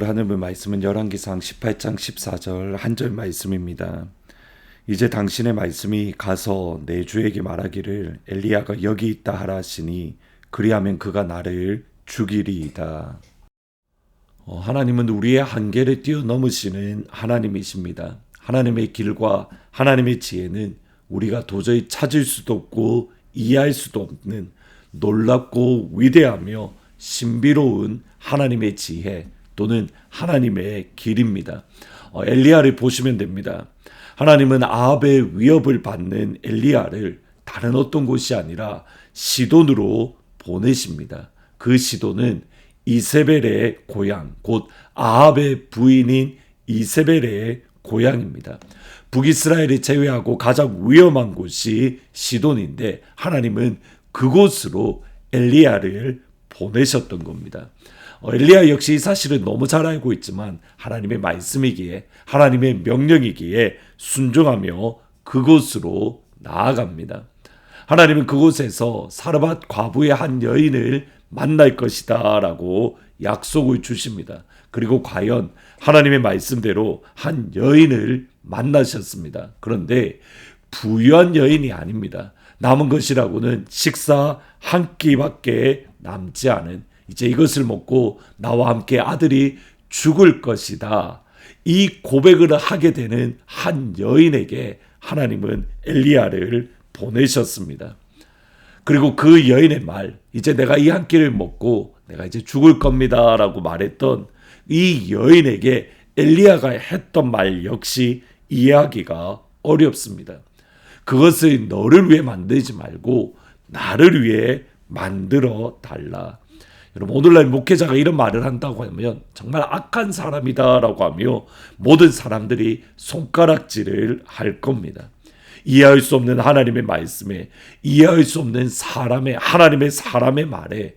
오늘 하는 말씀은 열왕기상 18장 14절 한 절 말씀입니다. 이제 당신의 말씀이 가서 내 주에게 말하기를 엘리야가 여기 있다 하라 하시니 그리하면 그가 나를 죽이리이다. 어, 하나님은 우리의 한계를 뛰어넘으시는 하나님이십니다. 하나님의 길과 하나님의 지혜는 우리가 도저히 찾을 수도 없고 이해할 수도 없는 놀랍고 위대하며 신비로운 하나님의 지혜 또는 하나님의 길입니다. 어, 엘리야를 보시면 됩니다. 하나님은 아합의 위협을 받는 엘리야를 다른 어떤 곳이 아니라 시돈으로 보내십니다. 그 시돈은 이세벨의 고향, 곧 아합의 부인인 이세벨의 고향입니다. 북이스라엘을 제외하고 가장 위험한 곳이 시돈인데 하나님은 그곳으로 엘리야를 보내셨던 겁니다. 어, 엘리야 역시 이 사실을 너무 잘 알고 있지만 하나님의 말씀이기에 하나님의 명령이기에 순종하며 그곳으로 나아갑니다. 하나님은 그곳에서 사르밧 과부의 한 여인을 만날 것이다 라고 약속을 주십니다. 그리고 과연 하나님의 말씀대로 한 여인을 만나셨습니다. 그런데 부유한 여인이 아닙니다. 남은 것이라고는 식사 한 끼밖에 남지 않은 이제 이것을 먹고 나와 함께 아들이 죽을 것이다. 이 고백을 하게 되는 한 여인에게 하나님은 엘리야를 보내셨습니다. 그리고 그 여인의 말, 이제 내가 이 한 끼를 먹고 내가 이제 죽을 겁니다. 라고 말했던 이 여인에게 엘리야가 했던 말 역시 이해하기가 어렵습니다. 그것을 너를 위해 만들지 말고 나를 위해 만들어 달라. 여러분 오늘날 목회자가 이런 말을 한다고 하면 정말 악한 사람이다라고 하며 모든 사람들이 손가락질을 할 겁니다. 이해할 수 없는 하나님의 말씀에 이해할 수 없는 사람의 하나님의 사람의 말에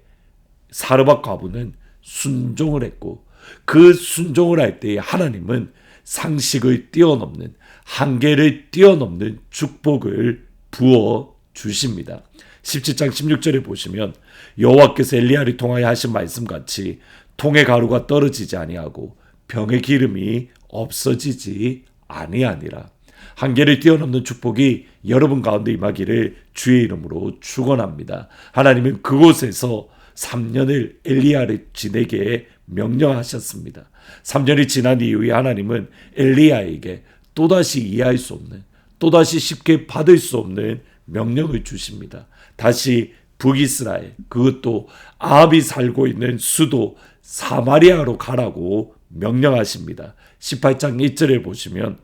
사르밧 과부는 순종을 했고 그 순종을 할 때에 하나님은 상식을 뛰어넘는 한계를 뛰어넘는 축복을 부어 주십니다. 17장 16절에 보시면 여호와께서 엘리야를 통하여 하신 말씀 같이 통의 가루가 떨어지지 아니하고 병의 기름이 없어지지 아니하니라. 한계를 뛰어넘는 축복이 여러분 가운데 임하기를 주의 이름으로 축원합니다. 하나님은 그곳에서 3년을 엘리야를 지내게 명령하셨습니다. 3년이 지난 이후에 하나님은 엘리야에게 또다시 이해할 수 없는 또다시 쉽게 받을 수 없는 명령을 주십니다. 다시 북이스라엘 그것도 아합이 살고 있는 수도 사마리아로 가라고 명령하십니다. 18장 1절에 보시면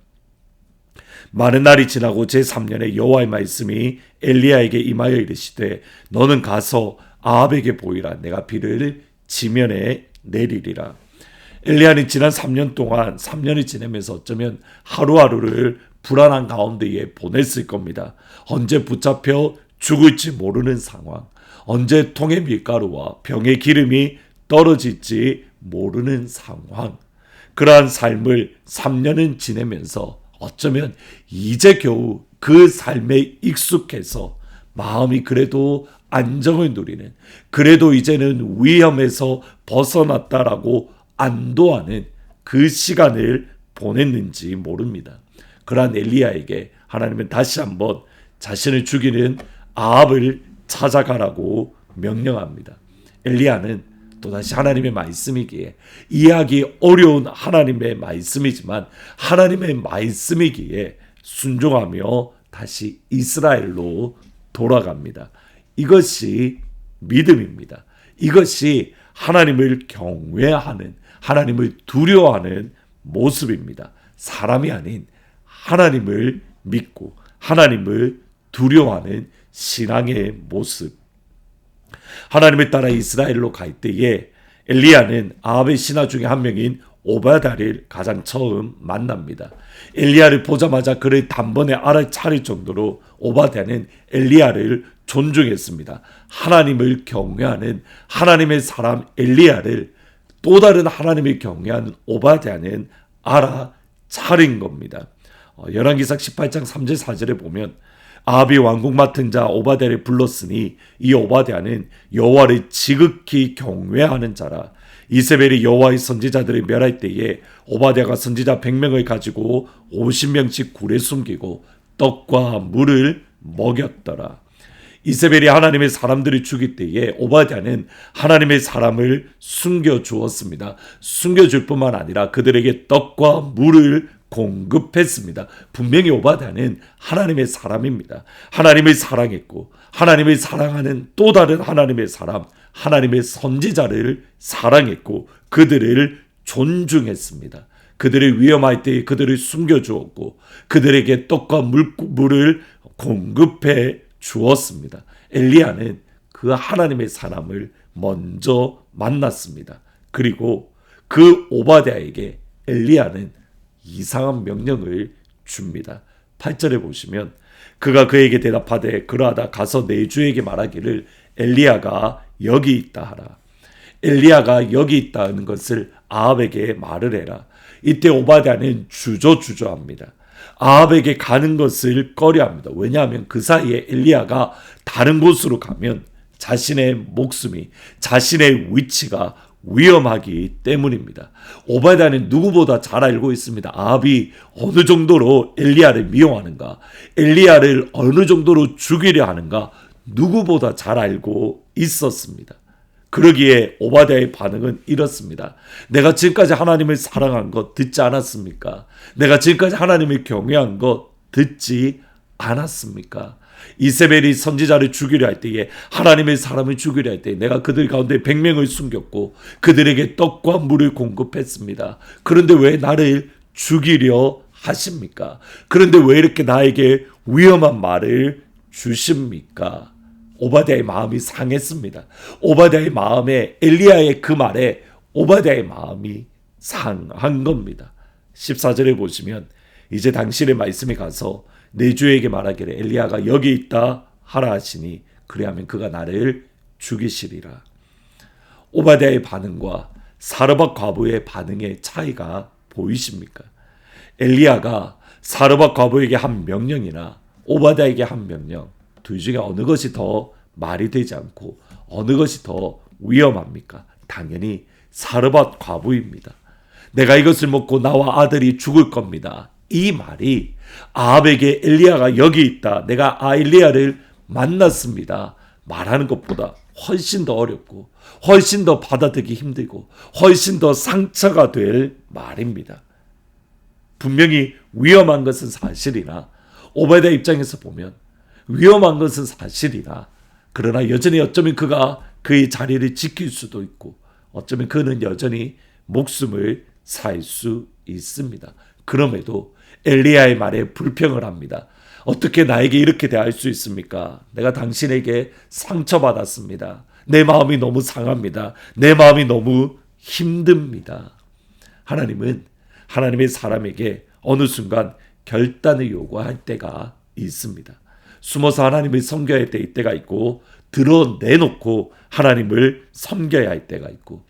많은 날이 지나고 제3년에 여호와의 말씀이 엘리야에게 임하여 이르시되 너는 가서 아합에게 보이라 내가 비를 지면에 내리리라. 엘리야는 지난 3년 동안 3년이 지내면서 어쩌면 하루하루를 불안한 가운데에 보냈을 겁니다. 언제 붙잡혀 죽을지 모르는 상황, 언제 통의 밀가루와 병의 기름이 떨어질지 모르는 상황. 그러한 삶을 3년은 지내면서 어쩌면 이제 겨우 그 삶에 익숙해서 마음이 그래도 안정을 누리는, 그래도 이제는 위험에서 벗어났다라고 안도하는 그 시간을 보냈는지 모릅니다. 그러한 엘리야에게 하나님은 다시 한번 자신을 죽이는 아합을 찾아가라고 명령합니다. 엘리야는 또다시 하나님의 말씀이기에 이해하기 어려운 하나님의 말씀이지만 하나님의 말씀이기에 순종하며 다시 이스라엘로 돌아갑니다. 이것이 믿음입니다. 이것이 하나님을 경외하는 하나님을 두려워하는 모습입니다. 사람이 아닌 하나님을 믿고 하나님을 두려워하는 신앙의 모습. 하나님을 따라 이스라엘로 갈 때에 엘리야는 아합의 신하 중에 한 명인 오바다를 가장 처음 만납니다. 엘리야를 보자마자 그를 단번에 알아차릴 정도로 오바다는 엘리야를 존중했습니다. 하나님을 경외하는 하나님의 사람 엘리야를 또 다른 하나님을 경외하는 오바댜는 알아차린 겁니다. 어, 열왕기상 18장 3절 4절에 보면 아합이 왕국 맡은 자 오바댜를 불렀으니 이 오바댜는 여호와를 지극히 경외하는 자라 이세벨이 여호와의 선지자들을 멸할 때에 오바댜가 선지자 100명을 가지고 50명씩 굴에 숨기고 떡과 물을 먹였더라. 이세벨이 하나님의 사람들을 죽일 때에 오바댜는 하나님의 사람을 숨겨 주었습니다. 숨겨 줄 뿐만 아니라 그들에게 떡과 물을 공급했습니다. 분명히 오바댜는 하나님의 사람입니다. 하나님을 사랑했고 하나님을 사랑하는 또 다른 하나님의 사람, 하나님의 선지자를 사랑했고 그들을 존중했습니다. 그들을 위험할 때 그들을 숨겨 주었고 그들에게 떡과 물, 물을 공급해 주었습니다. 엘리야는 그 하나님의 사람을 먼저 만났습니다. 그리고 그 오바댜에게 엘리야는 이상한 명령을 줍니다. 8절에 보시면 그가 그에게 대답하되 그러하다 가서 내 주에게 말하기를 엘리야가 여기 있다 하라. 엘리야가 여기 있다는 것을 아합에게 말을 해라. 이때 오바댜는 주저주저합니다. 아합에게 가는 것을 꺼려합니다. 왜냐하면 그 사이에 엘리야가 다른 곳으로 가면 자신의 목숨이 자신의 위치가 위험하기 때문입니다. 오바다는 누구보다 잘 알고 있습니다. 아합이 어느 정도로 엘리야를 미용하는가, 엘리야를 어느 정도로 죽이려 하는가 누구보다 잘 알고 있었습니다. 그러기에 오바댜의 반응은 이렇습니다. 내가 지금까지 하나님을 사랑한 것 듣지 않았습니까? 내가 지금까지 하나님을 경외한 것 듣지 않았습니까? 이세벨이 선지자를 죽이려 할 때에 하나님의 사람을 죽이려 할때 내가 그들 가운데 백명을 숨겼고 그들에게 떡과 물을 공급했습니다. 그런데 왜 나를 죽이려 하십니까? 그런데 왜 이렇게 나에게 위험한 말을 주십니까? 오바댜의 마음이 상했습니다. 오바댜의 마음에 엘리야의 그 말에 오바댜의 마음이 상한 겁니다. 14절에 보시면 이제 당신의 말씀에 가서 내 주에게 말하기를 엘리야가 여기 있다 하라 하시니 그리하면 그가 나를 죽이시리라. 오바댜의 반응과 사르밧 과부의 반응의 차이가 보이십니까? 엘리야가 사르밧 과부에게 한 명령이나 오바댜에게 한 명령 둘 중에 어느 것이 더 말이 되지 않고 어느 것이 더 위험합니까? 당연히 사르밧 과부입니다. 내가 이것을 먹고 나와 아들이 죽을 겁니다. 이 말이 아합에게 엘리야가 여기 있다. 내가 아 엘리야를 만났습니다. 말하는 것보다 훨씬 더 어렵고 훨씬 더 받아들이기 힘들고 훨씬 더 상처가 될 말입니다. 분명히 위험한 것은 사실이나 오베다 입장에서 보면 위험한 것은 사실이나 그러나 여전히 어쩌면 그가 그의 자리를 지킬 수도 있고 어쩌면 그는 여전히 목숨을 살 수 있습니다. 그럼에도 엘리야의 말에 불평을 합니다. 어떻게 나에게 이렇게 대할 수 있습니까? 내가 당신에게 상처받았습니다. 내 마음이 너무 상합니다. 내 마음이 너무 힘듭니다. 하나님은 하나님의 사람에게 어느 순간 결단을 요구할 때가 있습니다. 숨어서 하나님을 섬겨야 할 때가 있고 드러내놓고 하나님을 섬겨야 할 때가 있고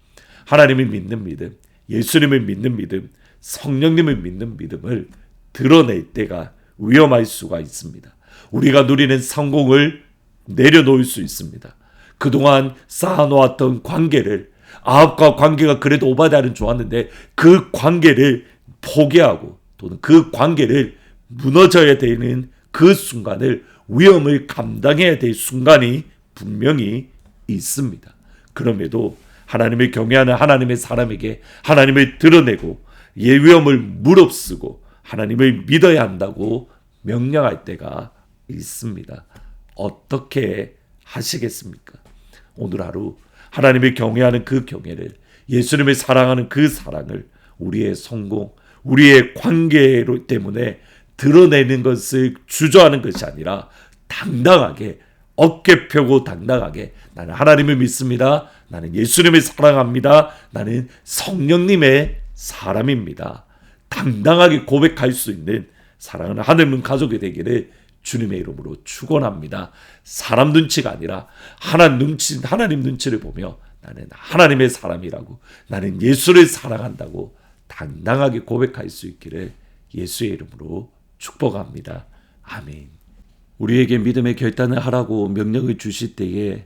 하나님을 믿는 믿음, 예수님을 믿는 믿음, 성령님을 믿는 믿음을 드러낼 때가 위험할 수가 있습니다. 우리가 누리는 성공을 내려놓을 수 있습니다. 그동안 쌓아놓았던 관계를 아합과 관계가 그래도 오바다는 좋았는데 그 관계를 포기하고 또는 그 관계를 무너져야 되는 그 순간을 위험을 감당해야 될 순간이 분명히 있습니다. 그럼에도 하나님을 경외하는 하나님의 사람에게 하나님을 드러내고 예 위험을 무릅쓰고 하나님을 믿어야 한다고 명령할 때가 있습니다. 어떻게 하시겠습니까? 오늘 하루 하나님을 경외하는 그 경외를 예수님을 사랑하는 그 사랑을 우리의 성공, 우리의 관계로 때문에 드러내는 것을 주저하는 것이 아니라 당당하게 어깨 펴고 당당하게 나는 하나님을 믿습니다. 나는 예수님을 사랑합니다. 나는 성령님의 사람입니다. 당당하게 고백할 수 있는 사랑하는 하늘문 가족이 되기를 주님의 이름으로 축원합니다. 사람 눈치가 아니라 하나님 눈치 하나님 눈치를 보며 나는 하나님의 사람이라고 나는 예수를 사랑한다고 당당하게 고백할 수 있기를 예수의 이름으로 축복합니다. 아멘. 우리에게 믿음의 결단을 하라고 명령을 주실 때에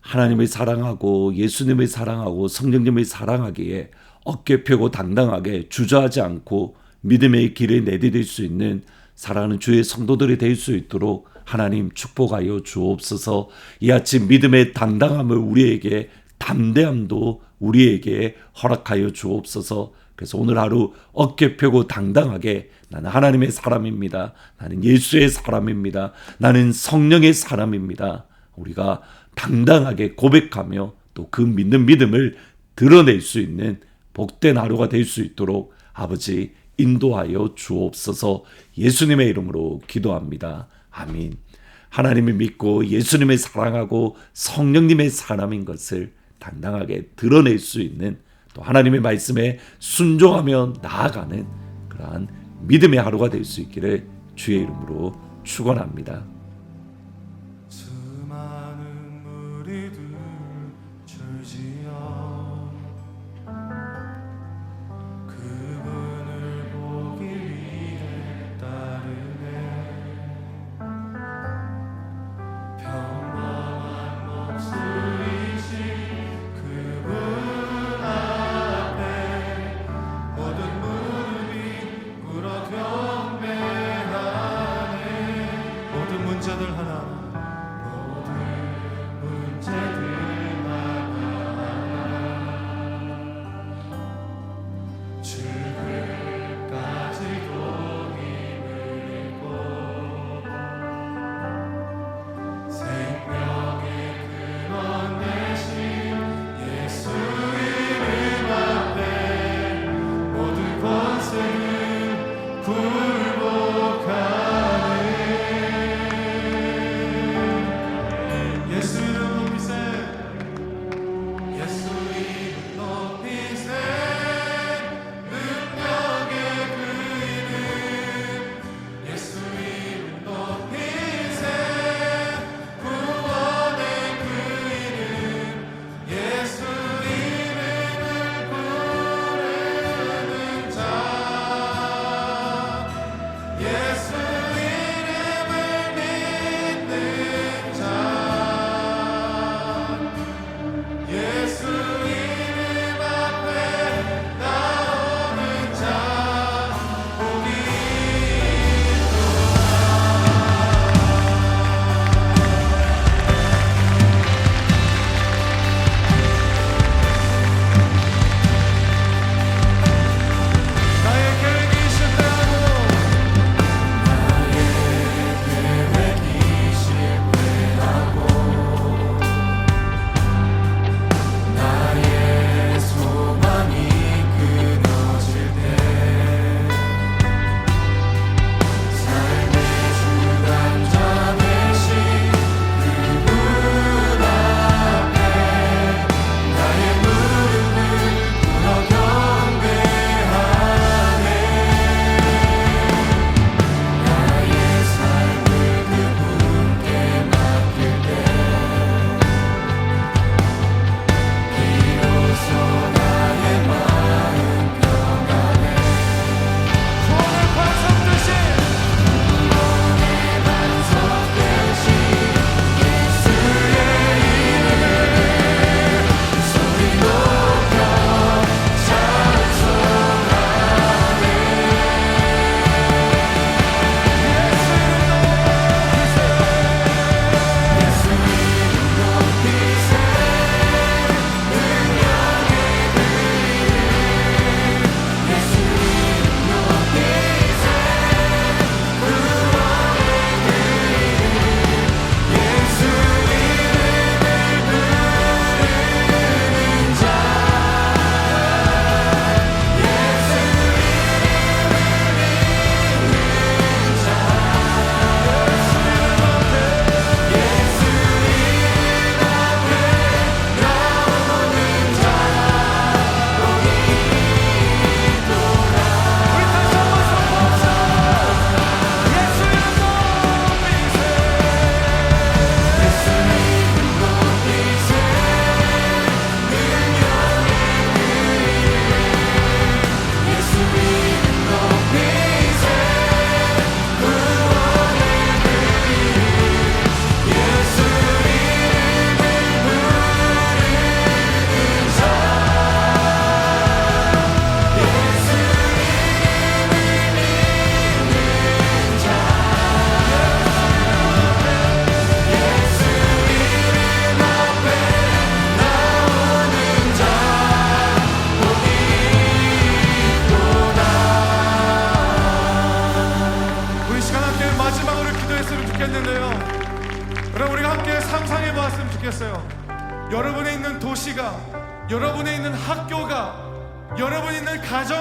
하나님을 사랑하고 예수님을 사랑하고 성령님을 사랑하기에 어깨 펴고 당당하게 주저하지 않고 믿음의 길을 내디딜 수 있는 사랑하는 주의 성도들이 될 수 있도록 하나님 축복하여 주옵소서. 이 아침 믿음의 당당함을 우리에게 담대함도 우리에게 허락하여 주옵소서. 그래서 오늘 하루 어깨 펴고 당당하게 나는 하나님의 사람입니다. 나는 예수의 사람입니다. 나는 성령의 사람입니다. 우리가 당당하게 고백하며 또 그 믿는 믿음을 드러낼 수 있는 복된 하루가 될 수 있도록 아버지 인도하여 주옵소서 예수님의 이름으로 기도합니다. 아민. 하나님을 믿고 예수님을 사랑하고 성령님의 사람인 것을 당당하게 드러낼 수 있는 또 하나님의 말씀에 순종하며 나아가는 그러한 믿음의 하루가 될 수 있기를 주의 이름으로 축원합니다.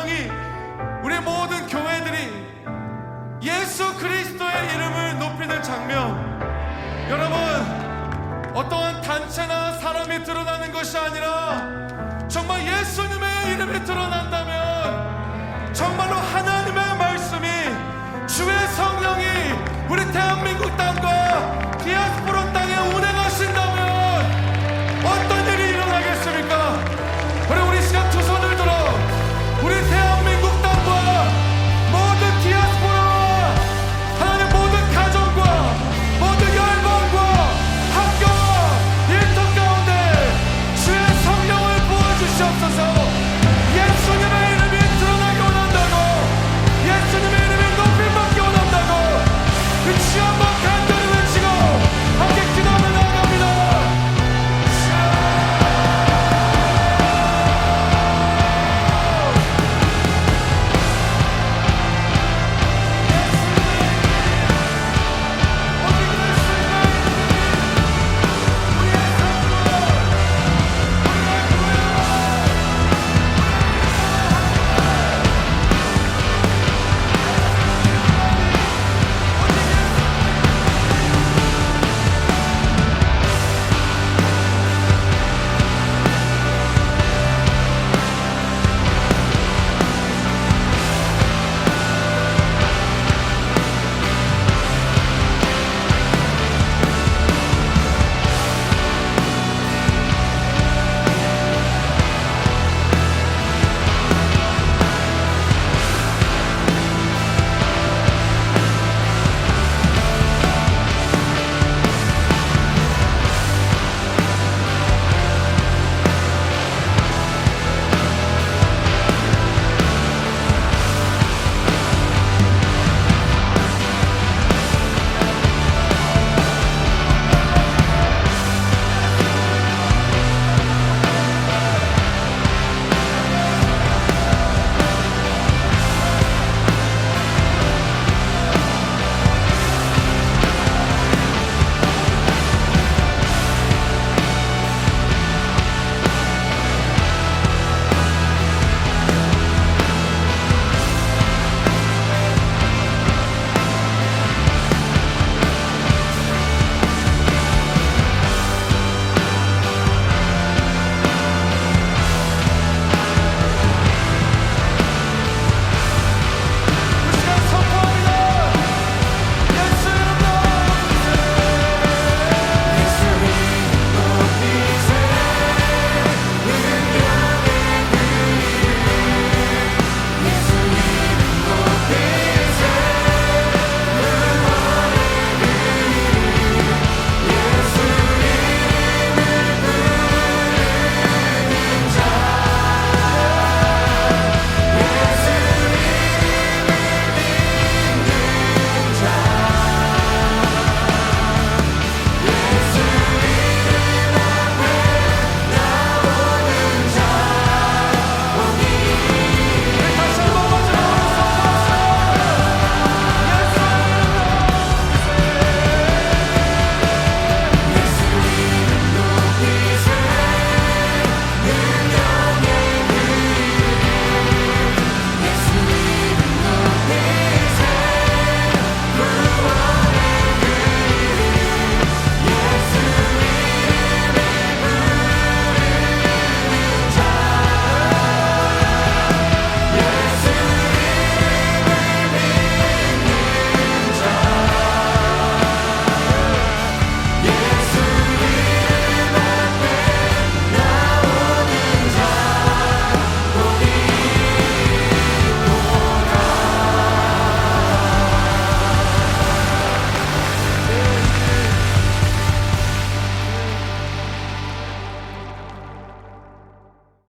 가정이 우리 모든 교회들이 예수 그리스도의 이름을 높이는 장면. 여러분 어떠한 단체나 사람이 드러나는 것이 아니라 정말 예수님의 이름이 드러난다면 정말로 하나님의 말씀이 주의 성령이 우리 대한민국 땅과 디아스포라